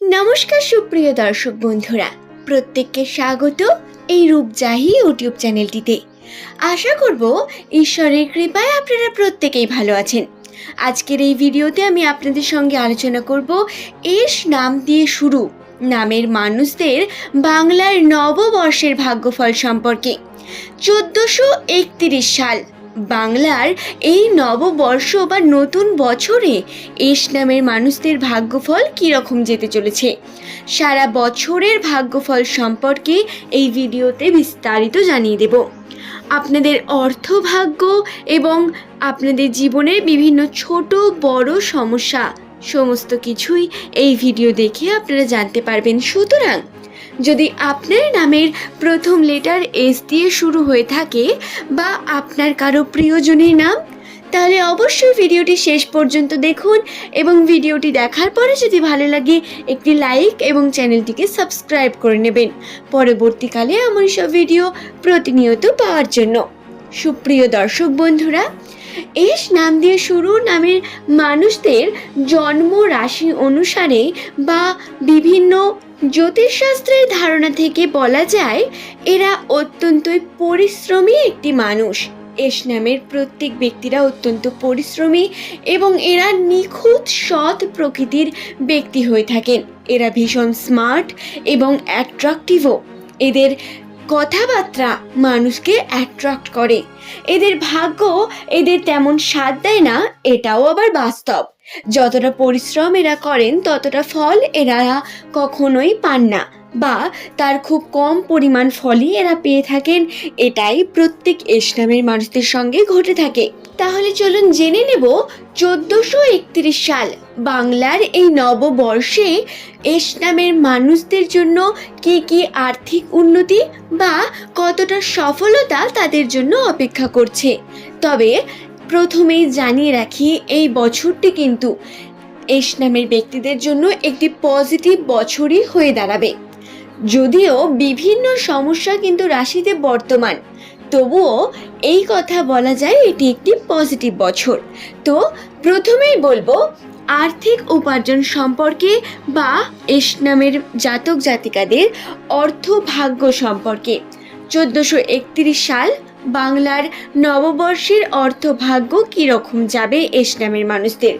নমস্কার সুপ্রিয় দর্শক বন্ধুরা, প্রত্যেককে স্বাগত এই রূপজাহি ইউটিউব চ্যানেলটিতে। আশা করব ঈশ্বরের কৃপায় আপনারা প্রত্যেকেই ভালো আছেন। আজকের এই ভিডিওতে আমি আপনাদের সঙ্গে আলোচনা করব এস নাম দিয়ে শুরু, নামের মানুষদের বাংলার নববর্ষের ভাগ্যফল সম্পর্কে। চোদ্দোশো সাল বাংলার এই নববর্ষ বা নতুন বছরে এস নামের মানুষদের ভাগ্যফল কীরকম যেতে চলেছে? সারা বছরের ভাগ্যফল সম্পর্কে এই ভিডিওতে বিস্তারিত জানিয়ে দেব। আপনাদের অর্থভাগ্য এবং আপনাদের জীবনের বিভিন্ন ছোট, বড় সমস্যা, সমস্ত কিছুই এই ভিডিও দেখে আপনারা জানতে পারবেন। সুতরাং যদি আপনার নামের প্রথম লেটার এস দিয়ে শুরু হয়ে থাকে বা আপনার কারও প্রিয়জনের নাম, তাহলে অবশ্যই ভিডিওটি শেষ পর্যন্ত দেখুন এবং ভিডিওটি দেখার পরে যদি ভালো লাগে, একটি লাইক এবং চ্যানেলটিকে সাবস্ক্রাইব করে নেবেন। পরবর্তীকালে আমার সব ভিডিও প্রতিনিয়ত পাওয়ার জন্য। সুপ্রিয় দর্শক বন্ধুরা এস নাম দিয়ে শুরু নামের মানুষদের জন্ম রাশি অনুসারে বা বিভিন্ন জ্যোতিষশাস্ত্রের ধারণা থেকে বলা যায়, এরা অত্যন্তই পরিশ্রমী একটি মানুষ। এস নামের প্রত্যেক ব্যক্তিরা অত্যন্ত পরিশ্রমী এবং এরা নিখুঁত সৎ প্রকৃতির ব্যক্তি হয়ে থাকেন। এরা ভীষণ স্মার্ট এবং অ্যাট্রাকটিভও এদের কথাবার্তা মানুষকে অ্যাট্রাক্ট করে। এদের ভাগ্য এদের তেমন সাথ দেয় না, এটাও আবার বাস্তব। যতটা পরিশ্রম এরা করেন, ততটা ফল এরা কখনোই পান না। বা তার খুব কম পরিমাণ ফলই এরা পেয়ে থাকেন। এটাই প্রত্যেক এস নামের মানুষদের সঙ্গে ঘটে থাকে। তাহলে চলুন জেনে নেব, চোদ্দোশো একত্রিশ সাল বাংলার এই নববর্ষে এস নামের মানুষদের জন্য কি কি আর্থিক উন্নতি বা কতটা সফলতা তাদের জন্য অপেক্ষা করছে। তবে প্রথমেই জানিয়ে রাখি, এই বছরটি কিন্তু এস নামের ব্যক্তিদের জন্য একটি পজিটিভ বছরই হয়ে দাঁড়াবে। যদিও বিভিন্ন সমস্যা কিন্তু রাশিতে বর্তমান। তবুও এই কথা বলা যায় এটি একটি পজিটিভ বছর। তো প্রথমেই বলব, আর্থিক উপার্জন সম্পর্কে বা এস নামের জাতক জাতিকাদের অর্থ ভাগ্য সম্পর্কে। চোদ্দোশো একত্রিশ সাল বাংলার নববর্ষের অর্থভাগ্য কীরকম যাবে এস নামের মানুষদের?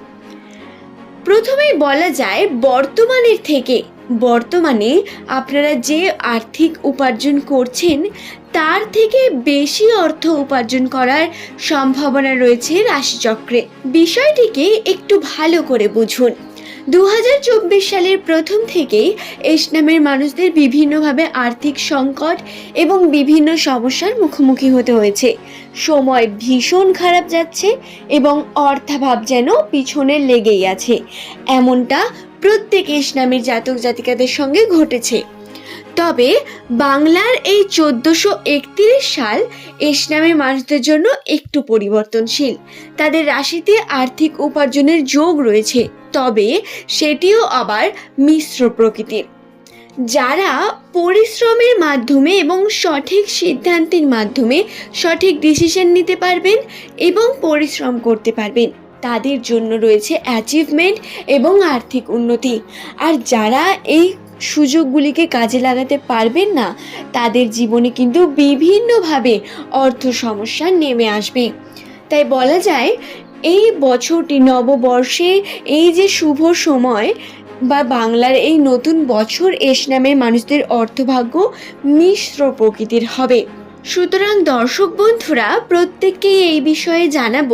প্রথমেই বলা যায়, বর্তমানের থেকে বর্তমানে আপনারা যে আর্থিক উপার্জন করছেন, তার থেকে বেশি অর্থ উপার্জন করার সম্ভাবনা রয়েছে রাশিচক্রে। বিষয়টিকে একটু ভালো করে বুঝুন। দু হাজার চব্বিশ সালের প্রথম থেকেই এস নামের মানুষদের বিভিন্নভাবে আর্থিক সংকট এবং বিভিন্ন সমস্যার মুখোমুখি হতে হয়েছে। সময় ভীষণ খারাপ যাচ্ছে এবং অর্থাভাব যেন পিছনে লেগেই আছে। এমনটা প্রত্যেক ইসলামের জাতক জাতিকাদের সঙ্গে ঘটেছে। তবে বাংলার এই চোদ্দোশো একত্রিশ সাল ইসলামের মানুষদের জন্য একটু পরিবর্তনশীল। তাদের রাশিতে আর্থিক উপার্জনের যোগ রয়েছে, তবে সেটিও আবার মিশ্র প্রকৃতির। যারা পরিশ্রমের মাধ্যমে এবং সঠিক সিদ্ধান্তের মাধ্যমে সঠিক ডিসিশন নিতে পারবেন এবং পরিশ্রম করতে পারবেন তাদের জন্য রয়েছে অ্যাচিভমেন্ট এবং আর্থিক উন্নতি। আর যারা এই সুযোগগুলিকে কাজে লাগাতে পারবেন না, তাদের জীবনে কিন্তু বিভিন্নভাবে অর্থ সমস্যা নেমে আসবে। তাই বলা যায়, এই বছরটি নববর্ষে এই যে শুভ সময় বা বাংলার এই নতুন বছর এস নামে মানুষদের অর্থভাগ্য মিশ্র প্রকৃতির হবে। সুতরাং দর্শক বন্ধুরা, প্রত্যেককেই এই বিষয়ে জানাব,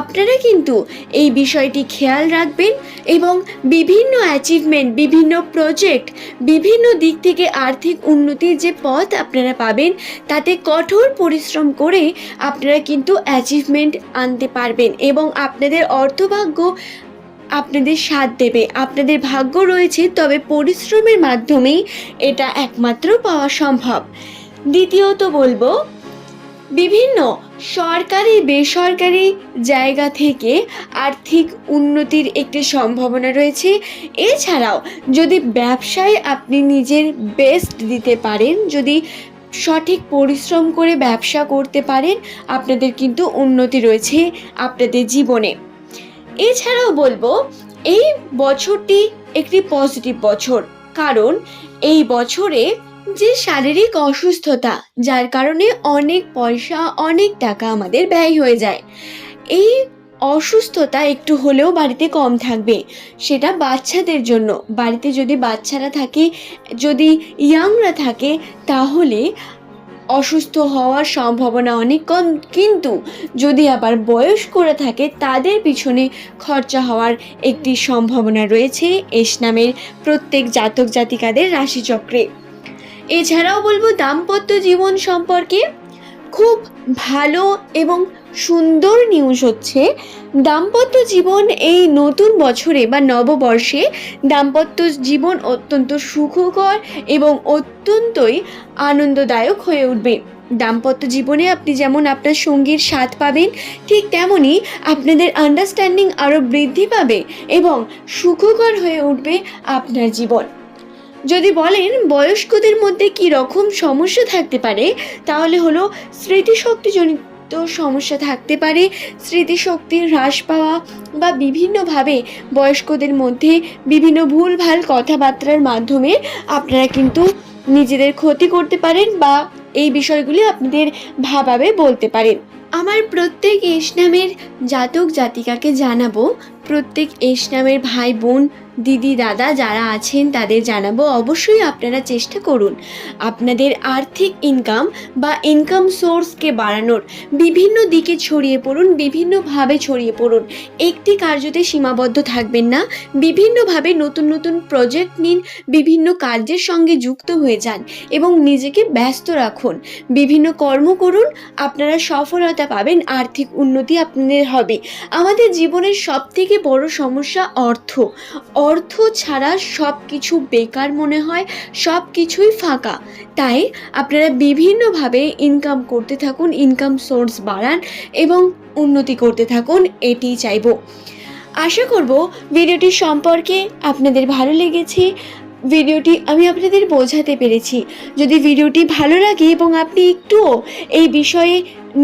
আপনারা কিন্তু এই বিষয়টি খেয়াল রাখবেন এবং বিভিন্ন অ্যাচিভমেন্ট বিভিন্ন প্রজেক্ট বিভিন্ন দিক থেকে আর্থিক উন্নতির যে পথ আপনারা পাবেন, তাতে কঠোর পরিশ্রম করে আপনারা কিন্তু অ্যাচিভমেন্ট আনতে পারবেন এবং আপনাদের অর্থভাগ্য আপনাদের সাথ দেবে। আপনাদের ভাগ্য রয়েছে, তবে পরিশ্রমের মাধ্যমেই এটা একমাত্র পাওয়া সম্ভব। দ্বিতীয়ত বলব, বিভিন্ন সরকারি, বেসরকারি জায়গা থেকে আর্থিক উন্নতির একটি সম্ভাবনা রয়েছে। এছাড়াও যদি ব্যবসায় আপনি নিজের বেস্ট দিতে পারেন, যদি সঠিক পরিশ্রম করে ব্যবসা করতে পারেন, আপনাদের কিন্তু উন্নতি রয়েছে আপনাদের জীবনে। এছাড়াও বলব, এই বছরটি একটি পজিটিভ বছর। কারণ এই বছরে যে শারীরিক অসুস্থতা, যার কারণে অনেক পয়সা, অনেক টাকা আমাদের ব্যয় হয়ে যায়। এই অসুস্থতা একটু হলেও বাড়িতে কম থাকবে, সেটা বাচ্চাদের জন্য। বাড়িতে যদি বাচ্চারা থাকে, যদি ইয়াংরা থাকে, তাহলে অসুস্থ হওয়ার সম্ভাবনা অনেক কম। কিন্তু যদি আবার বয়স্করা থাকে, তাদের পিছনে খরচা হওয়ার একটি সম্ভাবনা রয়েছে। এস নামের প্রত্যেক জাতক জাতিকাদের রাশিচক্রে। এছাড়াও বলব দাম্পত্য জীবন সম্পর্কে খুব ভালো এবং সুন্দর নিউজ হচ্ছে। দাম্পত্য জীবন এই নতুন বছরে বা নববর্ষে দাম্পত্য জীবন অত্যন্ত সুখকর এবং অত্যন্তই আনন্দদায়ক হয়ে উঠবে। দাম্পত্য জীবনে আপনি যেমন আপনার সঙ্গীর স্বাদ পাবেন, ঠিক তেমনই আপনাদের আন্ডারস্ট্যান্ডিং আরও বৃদ্ধি পাবে এবং সুখকর হয়ে উঠবে আপনার জীবন। যদি বলেন বয়স্কদের মধ্যে কি রকম সমস্যা থাকতে পারে, তাহলে হলো স্মৃতিশক্তিজনিত সমস্যা থাকতে পারে। স্মৃতিশক্তি হ্রাস পাওয়া বা বিভিন্নভাবে বয়স্কদের মধ্যে বিভিন্ন ভুলভাল কথাবার্তার মাধ্যমে আপনারা কিন্তু নিজেদের ক্ষতি করতে পারেন বা এই বিষয়গুলি আপনাদের ভাবাবে বলতে পারেন। আমার প্রত্যেক ইসলামের জাতক জাতিকাকে জানাব প্রত্যেক এস নামের ভাই বোন, দিদি, দাদা যারা আছেন তাদের জানাব অবশ্যই আপনারা চেষ্টা করুন। আপনাদের আর্থিক ইনকাম বা ইনকাম সোর্সকে বাড়ানোর, বিভিন্ন দিকে ছড়িয়ে পড়ুন, বিভিন্নভাবে ছড়িয়ে পড়ুন। একটি কার্যতে সীমাবদ্ধ থাকবেন না, বিভিন্নভাবে নতুন নতুন প্রজেক্ট নিন, বিভিন্ন কার্যের সঙ্গে যুক্ত হয়ে যান এবং নিজেকে ব্যস্ত রাখুন। বিভিন্ন কর্ম করুন, আপনারা সফলতা পাবেন, আর্থিক উন্নতি আপনাদের হবে। আমাদের জীবনের সব থেকে বড় সমস্যা অর্থ। অর্থ ছাড়া সব কিছু বেকার মনে হয় সব কিছুই ফাঁকা। তাই আপনারা বিভিন্নভাবে ইনকাম করতে থাকুন ইনকাম সোর্স বাড়ান এবং উন্নতি করতে থাকুন এটি চাইব। আশা করব, ভিডিওটি সম্পর্কে আপনাদের ভালো লেগেছে। ভিডিওটি আমি আপনাদের বোঝাতে পেরেছি। যদি ভিডিওটি ভালো লাগে এবং আপনি একটুও এই বিষয়ে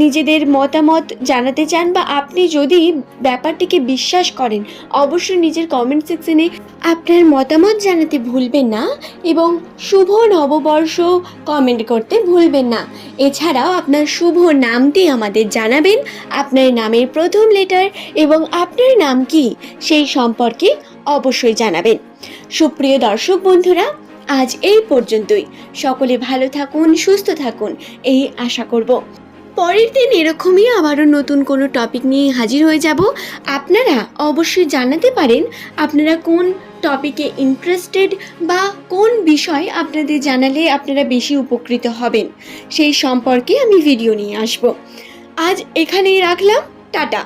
নিজেদের মতামত জানাতে চান বা আপনি যদি ব্যাপারটিকে বিশ্বাস করেন, অবশ্যই নিজের কমেন্ট সেকশনে আপনার মতামত জানাতে ভুলবেন না এবং শুভ নববর্ষ কমেন্ট করতে ভুলবেন না। এছাড়াও আপনার শুভ নামটি আমাদের জানাবেন, আপনার নামের প্রথম লেটার এবং আপনার নাম কি, সেই সম্পর্কে অবশ্যই জানাবেন। সুপ্রিয় দর্শক বন্ধুরা, আজ এই পর্যন্তই। সকলে ভালো থাকুন, সুস্থ থাকুন, এই আশা করব। পরের দিন এরকমই আবারও নতুন কোনো টপিক নিয়ে হাজির হয়ে যাব। আপনারা অবশ্যই জানাতে পারেন, আপনারা কোন টপিকে ইন্টারেস্টেড বা কোন বিষয় আপনাদের জানালে আপনারা বেশি উপকৃত হবেন, সেই সম্পর্কে আমি ভিডিও নিয়ে আসব। আজ এখানেই রাখলাম, টাটা।